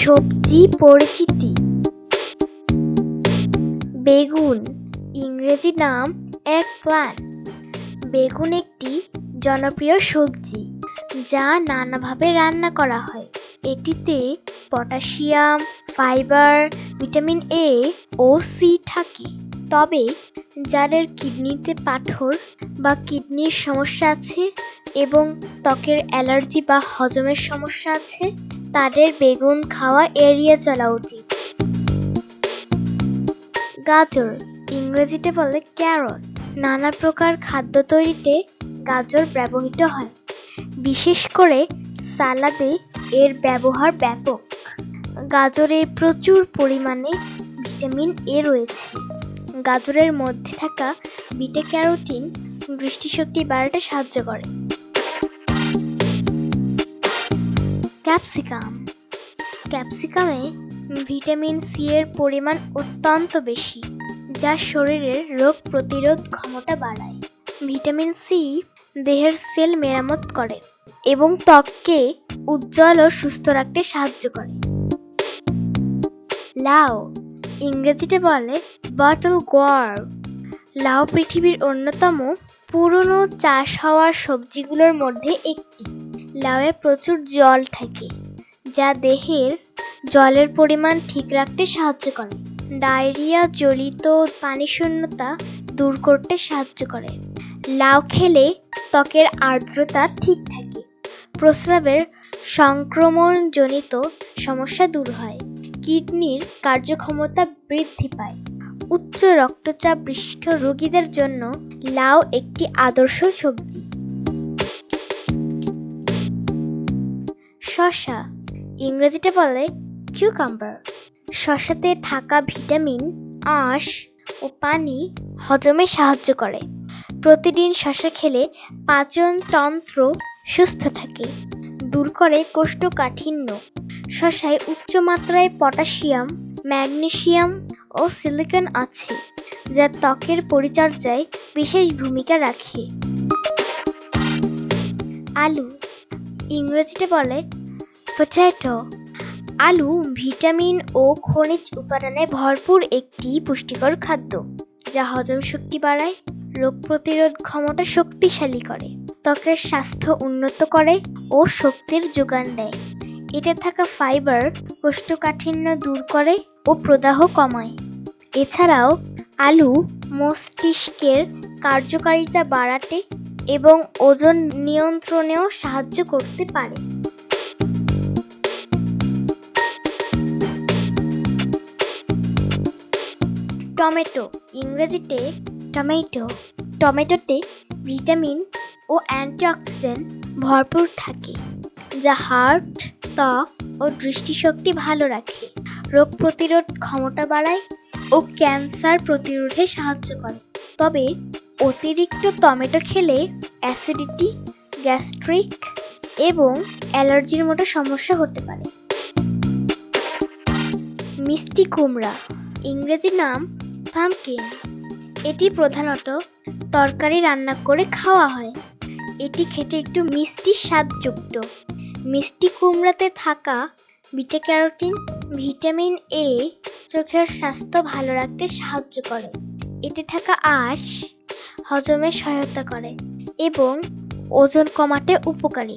সবজি পরিচিতি। বেগুন, ইংরেজি নাম এক প্ল্যান্ট বেগুন একটি জনপ্রিয় সবজি, যা নানাভাবে রান্না করা হয়। এটিতে পটাশিয়াম, ফাইবার, ভিটামিন এ ও সি থাকে। তবে যাদের কিডনিতে পাথর বা কিডনির সমস্যা আছে এবং ত্বকের অ্যালার্জি বা হজমের সমস্যা আছে, তাদের বেগুন খাওয়া এড়িয়ে চলা উচিত। গাজর, ইংরেজিতে বলে ক্যারট। নানা প্রকার খাদ্য তৈরিতে গাজর ব্যবহৃত হয়। বিশেষ করে সালাদে এর ব্যবহার ব্যাপক। গাজরে প্রচুর পরিমাণে ভিটামিন এ রয়েছে। গাজরের মধ্যে থাকা বিটা ক্যারোটিন দৃষ্টিশক্তি বাড়াতে সাহায্য করে। ক্যাপসিকাম। ক্যাপসিকামে ভিটামিন সি এর পরিমাণ অত্যন্ত বেশি, যা শরীরের রোগ প্রতিরোধ ক্ষমতা বাড়ায়। ভিটামিন সি দেহের সেল মেরামত করে এবং ত্বককে উজ্জ্বল ও সুস্থ রাখতে সাহায্য করে। লাউ। ইংরেজিতে বলে বটল গোয়ার্ড লাউ পৃথিবীর অন্যতম পুরনো চাষ হওয়ার সবজিগুলোর মধ্যে একটি। লাউয়ে প্রচুর জল থাকে, যা দেহের জলের পরিমাণ ঠিক রাখতে সাহায্য করে। ডায়রিয়া জলিত পানিশূন্যতা দূর করতে সাহায্য করে। লাউ খেলে ত্বকের আর্দ্রতা ঠিক থাকে। প্রস্রাবের সংক্রমণজনিত সমস্যা দূর হয়। কিডনির কার্যক্ষমতা বৃদ্ধি পায়। উচ্চ রক্তচাপ বিশিষ্ট রোগীদের জন্য লাউ একটি আদর্শ সবজি। শশা ইংরেজিতে বলে কিউকাম্বার শশাতে থাকা ভিটামিন, আঁশ ও পানি হজমে সাহায্য করে। প্রতিদিন শশা খেলে পাচন তন্ত্র সুস্থ থাকে, দূর করে কোষ্ঠকাঠিন্য শসায় উচ্চ মাত্রায় পটাশিয়াম ম্যাগনেসিয়াম ও সিলিকন আছে, যা ত্বকের পরিচর্যায় বিশেষ ভূমিকা রাখে। আলু, ইংরেজিতে বলে পটেটো আলু ভিটামিন ও খনিজ উপাদানে ভরপুর একটি পুষ্টিকর খাদ্য, যা হজম শক্তি বাড়ায়, রোগ প্রতিরোধ ক্ষমতা শক্তিশালী করে, ত্বকের স্বাস্থ্য উন্নত করে ও শক্তির যোগান দেয়। এতে থাকা ফাইবার কোষ্ঠকাঠিন্য দূর করে ও প্রদাহ কমায়। এছাড়াও, আলু মস্তিষ্কের কার্যকারিতা বাড়াতে এবং ওজন নিয়ন্ত্রণেও সাহায্য করতে পারে। টমেটো, ইংরেজিতে টমেটো, টমেটোতে ভিটামিন ও অ্যান্টিঅক্সিডেন্ট ভরপুর থাকে, যা হার্ট ত্বক ও দৃষ্টিশক্তি ভালো রাখে। রোগ প্রতিরোধ ক্ষমতা বাড়ায় ও ক্যান্সার প্রতিরোধে সাহায্য করে। তবে অতিরিক্ত টমেটো খেলে অ্যাসিডিটি, গ্যাস্ট্রিক এবং অ্যালার্জির মতো সমস্যা হতে পারে। মিষ্টি কুমড়া, ইংরেজি নাম পামকিন। এটি প্রধানত তরকারি রান্না করে খাওয়া হয়। এটি খেতে একটু মিষ্টি স্বাদযুক্ত। মিষ্টি কুমড়াতে থাকা বিটা ক্যারোটিন, ভিটামিন এ চোখের স্বাস্থ্য ভালো রাখতে সাহায্য করে। এতে থাকা আঁশ হজমে সহায়তা করে এবং ওজন কমাতে উপকারী।